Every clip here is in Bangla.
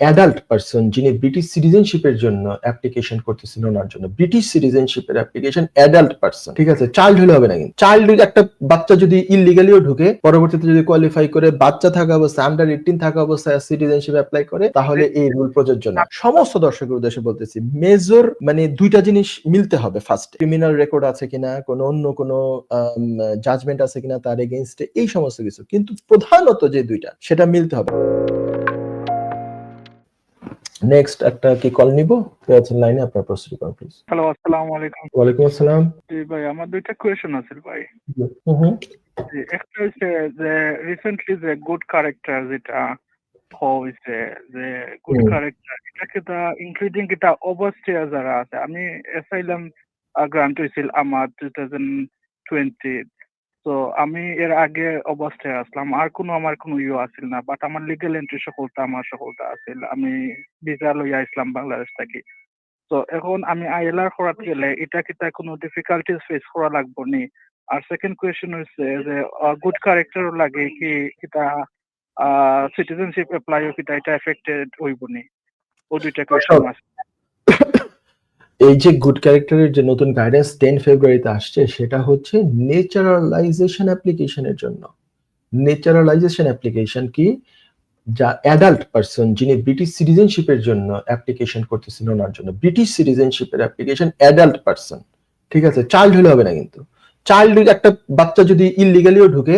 অ্যাডাল্ট পারসন যিনি ব্রিটিশ সিটিজেনশিপের জন্য অ্যাপ্লিকেশন করতেছেন ওনার জন্য। ব্রিটিশ সিটিজেনশিপের অ্যাপ্লিকেশন অ্যাডাল্ট পারসন ঠিক আছে? চাইল্ড হলে হবে না কিন্তু। চাইল্ড একটা বাচ্চা যদি ইলিগালিও ঢুকে, পরবর্তীতে যদি কোয়ালিফাই করে, বাচ্চা থাকা অবস্থায় আন্ডার এইটিন থাকা অবস্থায় সিটিজেনশিপ অ্যাপ্লাই করে, তাহলে এই রুল প্রযোজ্য না। সমস্ত দর্শকের উদ্দেশ্যে বলতেছি মেজর মানে দুইটা জিনিস মিলতে হবে ফার্স্ট ক্রিমিনাল রেকর্ড আছে কিনা, কোনো অন্য কোনো জাজমেন্ট আছে কিনা, তার এগেনস্টে এই সমস্ত কিছু। কিন্তু প্রধানত যে দুইটা, সেটা মিলতে হবে। নেক্সট একটা কি কল নিব? কে আছেন লাইনে আপনার প্রশ্ন করুন প্লিজ হ্যালো আসসালামু আলাইকুম। ওয়ালাইকুম আসসালাম। জি ভাই আমার দুইটা কোয়েশন আছে ভাই। হুম হুম। জি, একটা হচ্ছে যে রিসেন্টলি যে গুড ক্যারেক্টার যেটা হয়েছে যে গুড হুম। ক্যারেক্টার এটা কিটা ইনক্লুডিং এটা ওভারস্টেয়ার যারা আছে আমি অ্যাসাইলাম গ্রান্ট হয়েছিল আমার টু থাউজেন্ড টোয়েন্টি তো আমি এর আগে অবস্থায় আসলাম। আর কোনো আমার কোনো ইয়ে আসিল না বাট আমার লিগেল এন্ট্রি সকলটা আমার সকলটা আছিল। আমি ভিসা লইয়া আসলাম বাংলাদেশ থেকে। তো এখন আমি আইএলআর করাতে গেলে এটা কিটা কোনো ডিফিকাল্টিস ফেস করা লাগবো নি? আর সেকেন্ড কোয়েশ্চেন হচ্ছে যে গুড ক্যারেক্টার লাগে কি কিটা সিটিজেনশিপ এপ্লাই কিটা এটা এফেক্টেড হইব নি? ও দুইটা কোয়েশ্চেন আছে। এই যে গুড ক্যারেক্টারের যে নতুন গাইডেন্স টেন ফেব্রুয়ারিতে আসছে, সেটা হচ্ছে নেচারালাইজেশন অ্যাপ্লিকেশনের জন্য। নেচারালাইজেশন অ্যাপ্লিকেশন কি? যা অ্যাডাল্ট পারসন যিনি ব্রিটিশ সিটিজেনশিপের জন্য অ্যাপ্লিকেশন করতেছেন ওনার জন্য। ব্রিটিশ সিটিজেনশিপের অ্যাপ্লিকেশন অ্যাডাল্ট পারসন ঠিক আছে? চাইল্ড হলে হবে না কিন্তু। চাইল্ড একটা বাচ্চা যদি ইলিগালিও ঢুকে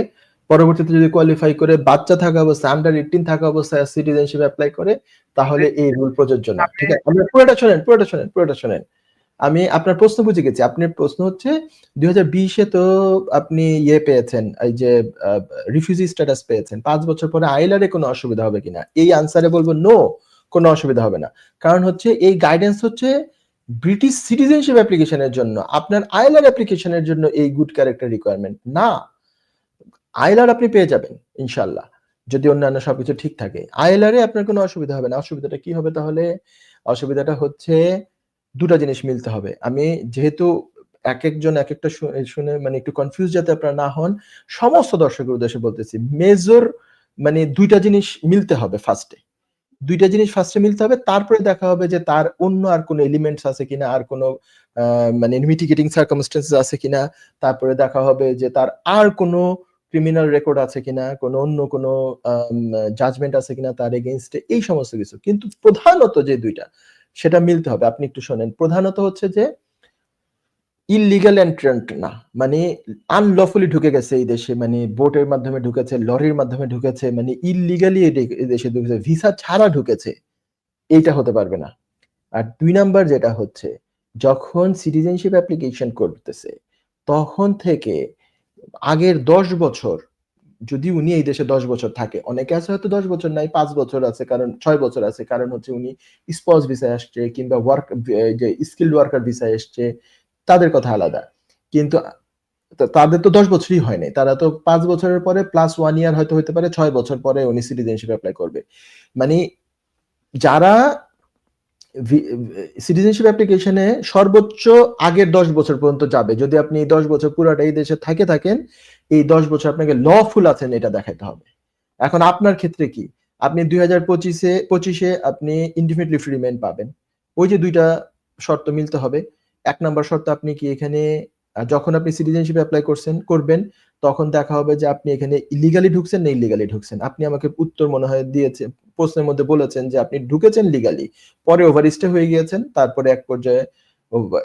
পরবর্তীতে যদি কোয়ালিফাই করে বাচ্চা থাকা অবস্থায় আন্ডার এইটিন থাকা অবস্থায় সিটিজেনশিপ অ্যাপ্লাই করে, তাহলে এই রুল প্রযোজ্য না, ঠিক আছে? আমরা পুরোটা শোনেন পুরোটা শোনেন পুরোটা শোনেন। আমি আপনার প্রশ্ন বুঝে গেছি। আপনার প্রশ্ন হচ্ছে, দুই হাজার বিশে তো আপনি ইয়ে পেয়েছেন, এই যে রিফিউজি স্ট্যাটাস পেয়েছেন। পাঁচ বছর পরে আইলারে কোনো অসুবিধা হবে কিনা? এই আনসারে বলব নো কোনো অসুবিধা হবে না। কারণ হচ্ছে, এই গাইডেন্স হচ্ছে ব্রিটিশ সিটিজেনশিপ অ্যাপ্লিকেশনের জন্য। আপনার আইলার অ্যাপ্লিকেশনের জন্য এই গুড ক্যারেক্টার রিকোয়ারমেন্ট না। আইলার আপনি পেয়ে যাবেন ইনশাল্লাহ যদি অন্যান্য সবকিছু ঠিক থাকে। আইলারে আপনার কোনো অসুবিধা হবে না। অসুবিধাটা কি হবে তাহলে? অসুবিধাটা হচ্ছে দুটা জিনিস মিলতে হবে। আমি যেহেতু এক একজন এক একটা শুনে মানে একটু কনফিউজ যাতে আপনারা না হন, সমস্ত দর্শকের উদ্দেশ্যে বলতেছি মেজর মানে দুইটা জিনিস মিলতে হবে ফার্স্টে দুইটা জিনিস ফার্স্টে মিলতে হবে, তারপরে দেখা হবে যে তার অন্য আর কোনো এলিমেন্টস আছে কিনা, আর কোনো মানে মিটিগেটিং সার্কামস্টেন্সেস আছে কিনা। তারপরে দেখা হবে যে তার আর কোনো ক্রিমিনাল রেকর্ড আছে কিনা, কোনো অন্য কোনো জাজমেন্ট আছে কিনা তার এগেনস্টে এই সমস্ত কিছু। কিন্তু প্রধানত যে দুইটা, সেটা মিলতে হবে। আপনি একটু শোনেন। প্রধানত হচ্ছে যে ইলিগাল এন্ট্রেন্ট না মানে আনলফুলি ঢুকে গেছে এই দেশে মানে বোটের মাধ্যমে ঢুকেছে, লরির মাধ্যমে ঢুকেছে মানে ইলিগালি এই দেশে ঢুকেছে ভিসা ছাড়া ঢুকেছে, এইটা হতে পারবে না। আর দুই নাম্বার যেটা হচ্ছে, যখন সিটিজেনশিপ অ্যাপ্লিকেশন করতেছে, তখন থেকে আগের দশ বছর, যদি উনি এই দেশে দশ বছর থাকে, অনেকে আছে হয়তো দশ বছর নাই, পাঁচ বছর আছে, কারণ, ছয় বছর আছে, কারণ হচ্ছে উনি স্পজ ভিসায় আসছে, কিংবা ওয়ার্ক যে স্কিল্ড ওয়ার্কার ভিসায় এসছে, তাদের কথা আলাদা। কিন্তু তাদের তো দশ বছরই হয় নাই, তারা তো পাঁচ বছরের পরে প্লাস ওয়ান ইয়ার হয়তো হতে পারে, ছয় বছর পরে উনি সিটিজেনশিপ অ্যাপ্লাই করবে। মানে যারা সিটিজেনশিপ অ্যাপ্লিকেশনে সর্বোচ্চ আগের দশ বছর পর্যন্ত যাবে। যদি আপনি এই দশ বছর পুরোটা এই দেশে থাকে থাকেন, এই দশ বছর আপনাকে ল ফুল আছেন, এটা দেখাইতে হবে। এখন আপনার ক্ষেত্রে কি? আপনি দুই হাজার পঁচিশে পঁচিশে আপনি ইন্ডিফিনিটলি ফ্রিমেন্ট পাবেন। ওই যে দুইটা শর্ত মিলতে হবে। এক নম্বর শর্ত আপনি কি এখানে যখন আপনি সিটিজেনশিপ অ্যাপ্লাই করছেন, করবেন, তখন দেখা হবে যে আপনি এখানে ইলিগালি ঢুকছেন না ইলিগালি ঢুকছেন। আপনি আমাকে উত্তর মনে হয় দিয়েছে, প্রশ্নের মধ্যে বলেছেন যে আপনি ঢুকেছেন লিগালি পরে ওভারস্টে হয়ে গিয়েছেন, তারপরে এক পর্যায়ে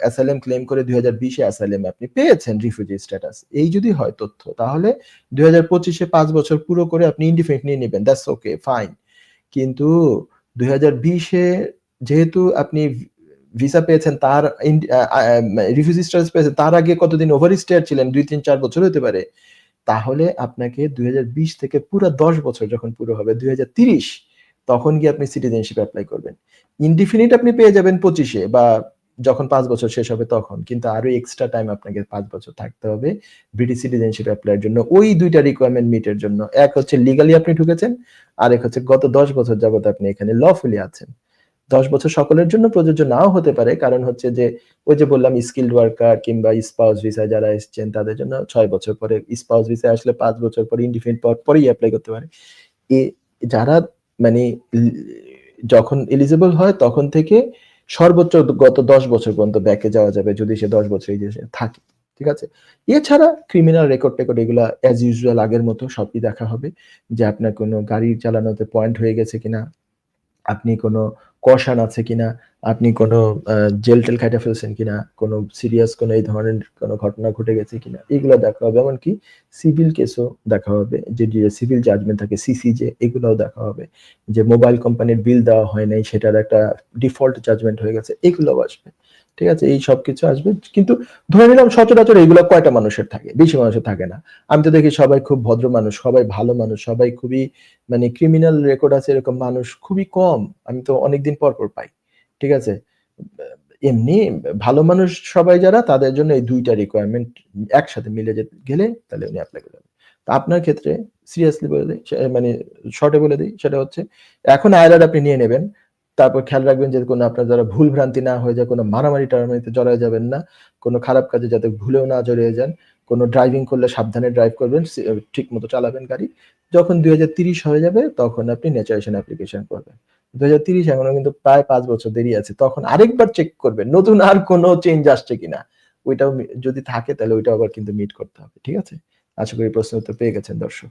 অ্যাসাইলেম ক্লেম করে দুই হাজার বিশে অ্যাসাইলেম আপনি পেয়েছেন রিফিউজি স্ট্যাটাস এই যদি হয় তথ্য, তাহলে দুই হাজার পঁচিশে পাঁচ বছর পুরো করে আপনি ইন্ডিফেন্ট নিয়ে নেবেন দ্যাটস ওকে ফাইন কিন্তু দুই হাজার বিশে যেহেতু আপনি ভিসা পেয়েছেন তার রিফিউজি স্ট্যাটাস পেয়েছেন, তার আগে কতদিন ওভার স্টেয়ার ছিলেন, দুই, তিন, চার বছর হতে পারে। তাহলে আপনাকে দুই থেকে পুরো দশ বছর যখন পুরো হবে, দুই তখন গিয়ে আপনি সিটিজেনশিপ অ্যাপ্লাই করবেন। ইনডিফিনিট আপনি পেয়ে যাবেন পঁচিশে বা যখন পাঁচ বছর শেষ হবে তখন, কিন্তু আরও এক্সট্রা টাইম আপনাকে পাঁচ বছর থাকতে হবে ব্রিটিশ সিটিজেনশিপ অ্যাপ্লাইয়ের জন্য। ওই দুইটা রিকোয়ারমেন্ট মিটের জন্য। এক হচ্ছে লিগালি আপনি ঢুকেছেন আর এক হচ্ছে গত দশ বছর যাবত আপনি এখানে লফুলি আছেন। দশ বছর সকলের জন্য প্রযোজ্য নাও হতে পারে। কারণ হচ্ছে যে, ওই যে বললাম স্কিল্ড ওয়ার্কার কিংবা স্পাউস ভিসা যারা এসছেন, তাদের জন্য ছয় বছর পরে স্পাউস ভিসা আসলে পাঁচ বছর পরে ইন্ডিফিনিট পর পরেই অ্যাপ্লাই করতে পারে। এ, যারা মানে যখন এলিজিবল হয়, তখন থেকে সর্বোচ্চ গত দশ বছর পর্যন্ত ব্যাকে যাওয়া যাবে যদি সে দশ বছর থাকে, ঠিক আছে? এছাড়া ক্রিমিনাল রেকর্ড টেকর্ড এগুলা অ্যাজ ইউজুয়াল আগের মতো সবই দেখা হবে। যে আপনার কোনো গাড়ি চালানোতে পয়েন্ট হয়ে গেছে কিনা, আপনি কোনো কষান আছে কিনা, আপনি কোনো জেল টেল খাইটে ফেলছেন কিনা, কোনো সিরিয়াস কোনো এই ধরনের কোনো ঘটনা ঘটে গেছে কিনা, এগুলো দেখা হবে। এমনকি সিভিল কেসও দেখা হবে, যে সিভিল জাজমেন্ট থাকে সিসিজে এগুলোও দেখা হবে। যে মোবাইল কোম্পানির বিল দেওয়া হয় নাই, সেটার একটা ডিফল্ট জাজমেন্ট হয়ে গেছে, এগুলোও আসবে। ঠিক আছে? এই সব কিছু আসবে। কিন্তু ধরে নিলাম সচরাচর এগুলো কয়টা মানুষের থাকে? বেশি মানুষের থাকে না। আমি তো দেখি সবাই খুব ভদ্র মানুষ, সবাই ভালো মানুষ, সবাই খুবই মানে ক্রিমিনাল রেকর্ড আছে এরকম মানুষ খুবই কম। আমি তো অনেকদিন পর পর পাই, ঠিক আছে? এমনি ভালো মানুষ সবাই যারা, তাদের জন্য এই দুইটা রিকোয়ারমেন্ট একসাথে মিলে যেতে গেলে তাহলে উনি অ্যাপ্লাই করবেন তো আপনার ক্ষেত্রে সিরিয়াসলি বলে দিই মানে শর্টে বলে দিই, সেটা হচ্ছে এখন আয়লার আপনি নিয়ে নেবেন। তারপর খেয়াল রাখবেন যে কোনো আপনার যারা ভুল ভ্রান্তি না হয়ে যায়, কোনো মারামারি টারামারিতে জড়ায় যাবেন না, কোনো খারাপ কাজে যাতে ভুলেও না জড়িয়ে যান, কোনো ড্রাইভিং করলে সাবধানে ড্রাইভ করবেন ঠিক মতো চালাবেন গাড়ি। যখন দুই হাজার হয়ে যাবে, তখন আপনি নেচারেশন অ্যাপ্লিকেশন করবেন। দুই হাজার তিরিশ এখনও কিন্তু প্রায় পাঁচ বছর দেরি আছে, তখন আরেকবার চেক করবেন, নতুন আর কোনো চেঞ্জ আসছে কিনা। ওইটাও যদি থাকে তাহলে ওইটাও আবার কিন্তু মিট করতে হবে, ঠিক আছে? আশা করি প্রশ্ন উত্তর পেয়ে গেছেন দর্শক।